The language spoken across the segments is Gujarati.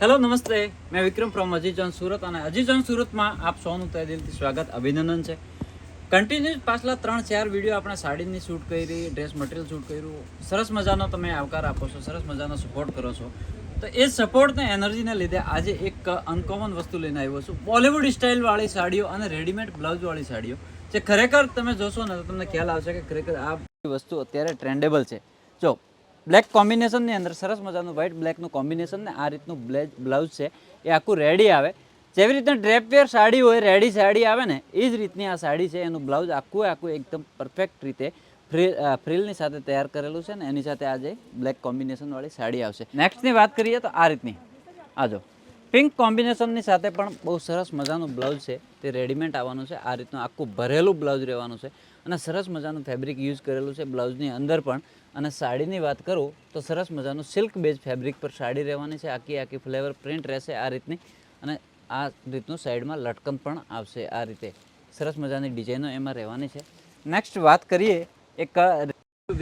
હેલો નમસ્તે. મેં વિક્રમ ફ્રોમ અજીજન સુરત અને અજીજન સુરતમાં આપ સૌનું તહે દિલથી સ્વાગત, અભિનંદન છે. કન્ટિન્યુઅસ પાછલા ત્રણ ચાર વીડિયો આપણે સાડીની શૂટ કરી ડ્રેસ મટીરિયલ શૂટ કર્યું. સરસ મજાનો તમે આવકાર આપો છો, સરસ મજાનો સપોર્ટ કરો છો. તો એ સપોર્ટને એનર્જીને લીધે આજે એક અનકોમન વસ્તુ લઈને આવ્યો છું. બોલિવૂડ સ્ટાઇલવાળી સાડીઓ અને રેડીમેડ બ્લાઉઝવાળી સાડીઓ. જે ખરેખર તમે જોશો ને તો તમને ખ્યાલ આવશે કે ખરેખર આ વસ્તુ અત્યારે ટ્રેન્ડેબલ છે. જો બ્લેક કોમ્બિનેશનની અંદર સરસ મજાનું વ્હાઇટ બ્લેકનું કોમ્બિનેશન ને આ રીતનું બ્લેક બ્લાઉઝ છે, એ આખું રેડી આવે. જેવી રીતના ડ્રેપવેર સાડી હોય રેડી સાડી આવે ને, એ જ રીતની આ સાડી છે, એનું બ્લાઉઝ આખું આખું એકદમ પરફેક્ટ રીતે ફ્રી ફ્રીલની સાથે તૈયાર કરેલું છે ને, એની સાથે આજે બ્લેક કોમ્બિનેશનવાળી સાડી આવશે. નેક્સ્ટની વાત કરીએ તો આ રીતની. આજો પિંક કોમ્બિનેશનની સાથે પણ બહુ સરસ મજાનું બ્લાઉઝ છે. તે રેડીમેડ આવવાનું છે. આ રીતનું આખું ભરેલું બ્લાઉઝ રહેવાનું છે. અને સરસ મજાનું ફેબ્રિક યુઝ કરેલું છે બ્લાઉઝની અંદર પણ. અને સાડીની વાત કરું તો સરસ મજાનું સિલ્ક બેઝ ફેબ્રિક પર સાડી રહેવાની છે. આખી આખી ફ્લેવર પ્રિન્ટ રહેશે આ રીતની. અને આ રીતનું સાઈડમાં લટકન પણ આવશે આ રીતે. સરસ મજાની ડિઝાઇનો એમાં રહેવાની છે. નેક્સ્ટ વાત કરીએ એક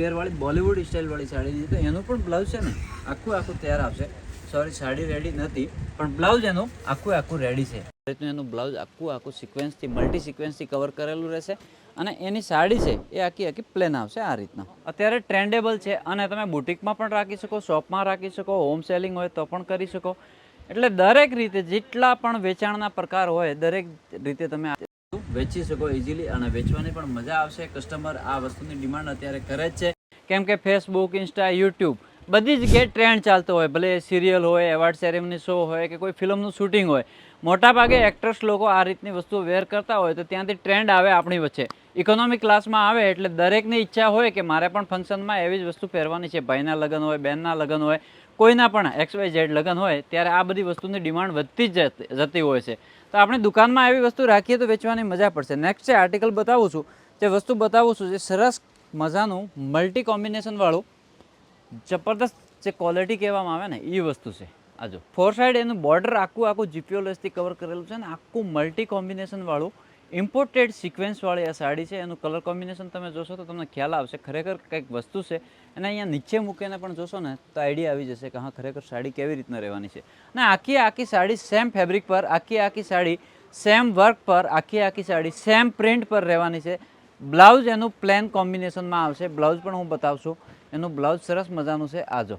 વેરવાળી બોલિવૂડ સ્ટાઇલવાળી સાડીની. તો એનું પણ બ્લાઉઝ છે ને, આખું આખું તૈયાર આવશે. સોરી સાડી રેડી નથી પણ બ્લાઉઝ એનું આખું આખું રેડી છે. રીતનું એનું બ્લાઉઝ આખું આખું સિક્વન્સથી મલ્ટી સિક્વન્સથી કવર કરેલું રહેશે અને એની સાડી છે એ આખી આખી પ્લેન આવશે આ રીતના. અત્યારે ટ્રેન્ડેબલ છે અને તમે બુટિકમાં પણ રાખી શકો શોપમાં રાખી શકો હોમ સેલિંગ હોય તો પણ કરી શકો. એટલે દરેક રીતે જેટલા પણ વેચાણના પ્રકાર હોય દરેક રીતે તમે વેચી શકો ઇઝીલી અને વેચવાની પણ મજા આવશે. કસ્ટમર આ વસ્તુની ડિમાન્ડ અત્યારે કરે જ છે. કેમ કે ફેસબુક ઇન્સ્ટા યુટ્યુબ બધી જગ્યાએ ટ્રેન્ડ ચાલતો હોય. ભલે સિરિયલ હોય એવોર્ડ સેરેમની શો હોય કે કોઈ ફિલ્મનું શૂટિંગ હોય. મોટાભાગે એક્ટર્સ લોકો આ રીતની વસ્તુઓ વેર કરતા હોય તો ત્યાંથી ટ્રેન્ડ આવે આપણી વચ્ચે. ઇકોનોમિક ક્લાસમાં આવે એટલે દરેકની ઈચ્છા હોય કે મારે પણ ફંક્શનમાં એવી જ વસ્તુ પહેરવાની છે. ભાઈના લગ્ન હોય, બહેનના લગ્ન હોય, કોઈના પણ એક્સ વાય ઝેડ લગ્ન હોય, ત્યારે આ બધી વસ્તુની ડિમાન્ડ વધતી જ જતી- હોય છે. તો આપણે દુકાનમાં એવી વસ્તુ રાખીએ તો વેચવાની મજા પડશે. નેક્સ્ટ છે આર્ટિકલ બતાવું છું. જે વસ્તુ બતાવું છું, જે સરસ મજાનું મલ્ટી કોમ્બિનેશનવાળું જબરદસ્ત જે ક્વોલિટી કહેવામાં આવે ને એ વસ્તુ છે. આ જો ફોર સાઈડ એનું બોર્ડર આખું આખું જીપીઓલેસથી કવર કરેલું છે ને, આખું મલ્ટી કોમ્બિનેશનવાળું ઇમ્પોર્ટેડ સિક્વન્સવાળી આ સાડી છે. એનું કલર કોમ્બિનેશન તમે જોશો તો તમને ખ્યાલ આવશે, ખરેખર કંઈક વસ્તુ છે. અને અહીંયા નીચે મૂકીને પણ જોશો ને, તો આઈડિયા આવી જશે કે હા, ખરેખર સાડી કેવી રીતના રહેવાની છે. અને આખી આખી સાડી સેમ ફેબ્રિક પર, આખી આખી સાડી સેમ વર્ક પર, આખી આખી સાડી સેમ પ્રિન્ટ પર રહેવાની છે. બ્લાઉઝ એનું પ્લેન કોમ્બિનેશનમાં આવશે. બ્લાઉઝ પણ હું બતાવશું. એનું બ્લાઉઝ સરસ મજાનું છે, આજો.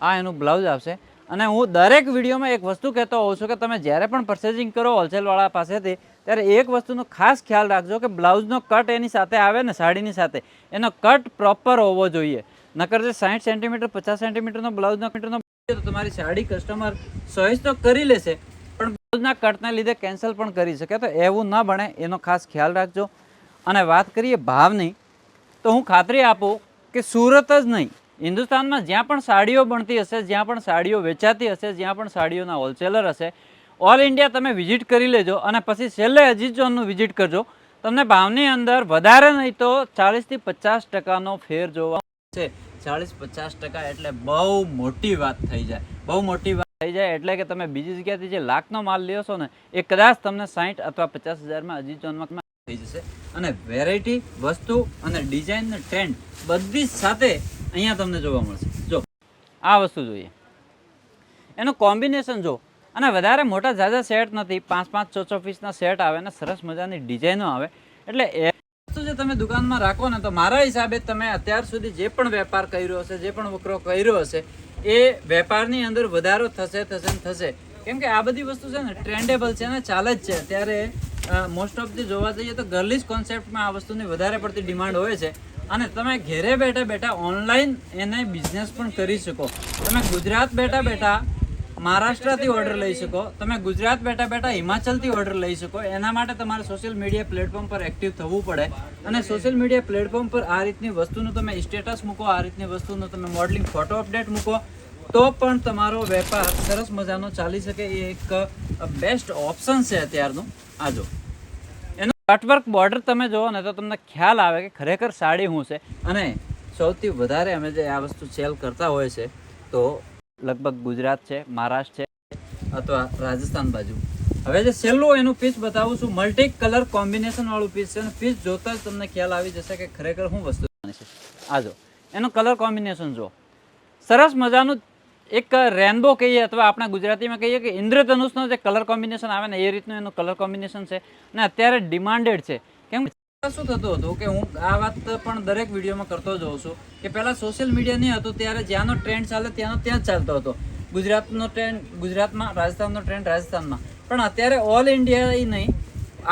આ એનું બ્લાઉઝ આવશે. અને હું દરેક વિડીયોમાં એક વસ્તુ કહેતો હોઉં છું કે તમે જ્યારે પણ પરચેઝિંગ કરો હોલસેલવાળા પાસેથી, ત્યારે એક વસ્તુનો ખાસ ખ્યાલ રાખજો કે બ્લાઉઝનો કટ એની સાથે આવે ને સાડીની સાથે. એનો કટ પ્રોપર હોવો જોઈએ. નકર જે સાઠ સેન્ટીમીટર પચાસ સેન્ટીમીટરનો બ્લાઉઝનો મીટરનો તો તમારી સાડી કસ્ટમર ચોઈસ તો કરી લેશે, પણ બ્લાઉઝના કટને લીધે કેન્સલ પણ કરી શકે. તો એવું ન બને, એનો ખાસ ખ્યાલ રાખજો. અને વાત કરીએ ભાવની, તો હું ખાતરી આપું કે સુરત જ નહીં. હિન્દુસ્તાનમાં જ્યાં પણ સાડીઓ બનતી હશે, જ્યાં પણ સાડીઓ વેચાતી હશે, જ્યાં પણ સાડીઓના હોલસેલર હશે ઓલ ઇન્ડિયા તમે વિઝિટ કરી લેજો અને પછી છેલ્લે અજીત જોનનું વિઝિટ કરજો. તમને ભાવની અંદર વધારે નહીં તો ચાલીસથી પચાસ ટકાનો ફેર જોવા છે ચાલીસ પચાસ ટકા એટલે બહુ મોટી વાત થઈ જાય. બહુ મોટી વાત થઈ જાય એટલે કે તમે બીજી જગ્યાથી જે લાખનો માલ લ્યો છો ને, એ કદાચ તમને સાઠ અથવા પચાસ હજારમાં અજીત ઝોનમાં થઈ જશે. અને વેરાયટી વસ્તુ અને ડિઝાઇન ટ્રેન્ડ બધી સાથે અહીંયા તમને જોવા મળશે. જો, આ વસ્તુ જોઈએ. એનું કોમ્બિનેશન જો, અને વધારે મોટા ઝાઝા સેટ નથી પાંચ પાંચ છ છ પીસના સેટ આવે ને સરસ મજાની ડિઝાઇનો આવે. એટલે એ વસ્તુ જે તમે દુકાનમાં રાખો ને, તો મારા હિસાબે તમે અત્યાર સુધી જે પણ વેપાર કર્યો હશે, જે પણ વકરો કર્યો હશે, એ વેપારની અંદર વધારો થશે થશે ને થશે. કેમ કે આ બધી વસ્તુ છે ને ટ્રેન્ડેબલ છે ને, ચાલે જ છે. અત્યારે મોસ્ટ ઓફ ધી જોવા જઈએ તો ગર્લિશ કોન્સેપ્ટમાં આ વસ્તુની વધારે પડતી ડિમાન્ડ હોય છે. અને તમે ઘેરે બેઠા બેઠા ઓનલાઈન એને બિઝનેસ પણ કરી શકો. તમે ગુજરાત બેઠા બેઠા મહારાષ્ટ્રથી ઓર્ડર લઈ શકો. તમે ગુજરાત બેઠા બેઠા હિમાચલથી ઓર્ડર લઈ શકો. એના માટે તમારે સોશિયલ મીડિયા પ્લેટફોર્મ પર એક્ટિવ થવું પડે. અને સોશિયલ મીડિયા પ્લેટફોર્મ પર આ રીતની વસ્તુનું તમે સ્ટેટસ મૂકો, આ રીતની વસ્તુનું તમે મોડલિંગ ફોટો અપડેટ મૂકો. તો પણ તમારો વેપાર સરસ મજાનો ચાલી શકે એ એક બેસ્ટ ઓપ્શન છે અત્યારનું. આ જો. એનું કટવર્ક બોર્ડર તમે જુઓ ને તો તમને ખ્યાલ આવે કે ખરેખર સાડી શું છે. અને સૌથી વધારે અમે જે આ વસ્તુ સેલ કરતા હોય છે, તો લગભગ ગુજરાત છે, મહારાષ્ટ્ર છે, અથવા રાજસ્થાન બાજુ. હવે જે છેલ્લું એનું પીસ બતાવું છું. મલ્ટી કલર કોમ્બિનેશન વાળું પીસ છે. અને પીસ જોતા જ તમને ખ્યાલ આવી જશે કે ખરેખર શું વસ્તુ છે. આ જો. એનું કલર કોમ્બિનેશન જો સરસ મજાનું એક રેનબો કહીએ અથવા આપણા ગુજરાતીમાં કહીએ કે ઇન્દ્રધનુષનો જે કલર કોમ્બિનેશન આવે ને એ રીતનું એનું કલર કોમ્બિનેશન છે અને અત્યારે ડિમાન્ડેડ છે. કેમ શું થતું હતું કે હું આ વાત પણ દરેક વિડીયોમાં કરતો જ છું કે પહેલાં સોશિયલ મીડિયા નહીં હતું, ત્યારે જ્યાંનો ટ્રેન્ડ ચાલે ત્યાંનો ત્યાં જ ચાલતો હતો. ગુજરાતનો ટ્રેન્ડ ગુજરાતમાં, રાજસ્થાનનો ટ્રેન્ડ રાજસ્થાનમાં. પણ અત્યારે ઓલ ઇન્ડિયા નહીં,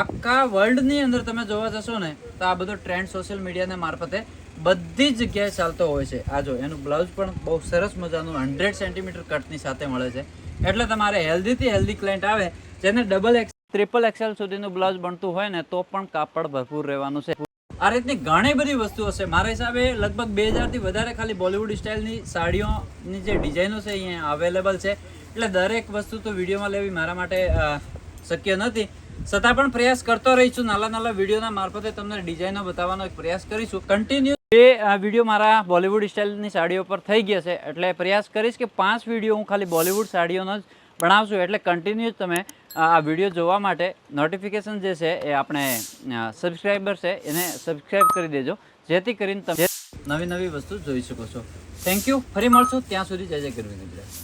આખા વર્લ્ડની અંદર તમે જોવા જશો ને, તો આ બધો ટ્રેન્ડ સોશિયલ મીડિયાને મારફતે બધી જગ્યાએ ચાલતો હોય છે. આ જો, એનું બ્લાઉઝ પણ બહુ સરસ મજાનું હંડ્રેડ સેન્ટીમીટર કટની સાથે મળે છે. એટલે તમારે હેલ્ધીથી હેલ્ધી ક્લાયન્ટ આવે, જેને ડબલ એક્સ ટ્રિપલ એક્સેલ સુધીનું બ્લાઉઝ બનતું હોય ને, તો પણ કાપડ ભરપૂર રહેવાનું છે. આ રીતની ઘણી બધી વસ્તુઓ છે. મારા હિસાબે લગભગ બે હજારથી વધારે ખાલી બોલિવૂડ સ્ટાઇલની સાડીઓની જે ડિઝાઇનો છે અહીંયા અવેલેબલ છે. એટલે દરેક વસ્તુ તો વિડીયોમાં લેવી મારા માટે શક્ય નથી. છતાં પણ પ્રયાસ કરતો રહીશું. નાના નાના વિડીયોના મારફતે તમને ડિઝાઇનો બતાવવાનો એક પ્રયાસ કરીશું. કન્ટિન્યુ બે વીડિયો મારા બોલિવૂડ સ્ટાઇલની સાડીઓ પર થઈ ગયા છે, એટલે પ્રયાસ કરીશ કે પાંચ વીડિયો હું ખાલી બોલિવૂડ સાડીઓનો જ બનાવશું, એટલે કન્ટિન્યુ તમે, આ વીડિયો જોવા માટે નોટિફિકેશન જે છે એ આપણે સબસ્ક્રાઈબર છે, એને સબસ્ક્રાઈબ કરી દેજો, જેથી કરીને તમે નવી નવી વસ્તુ જોઈ શકો છો. થેન્ક યુ ફરી મળશું. ત્યાં સુધી જય જય કરવી ગુજરાત.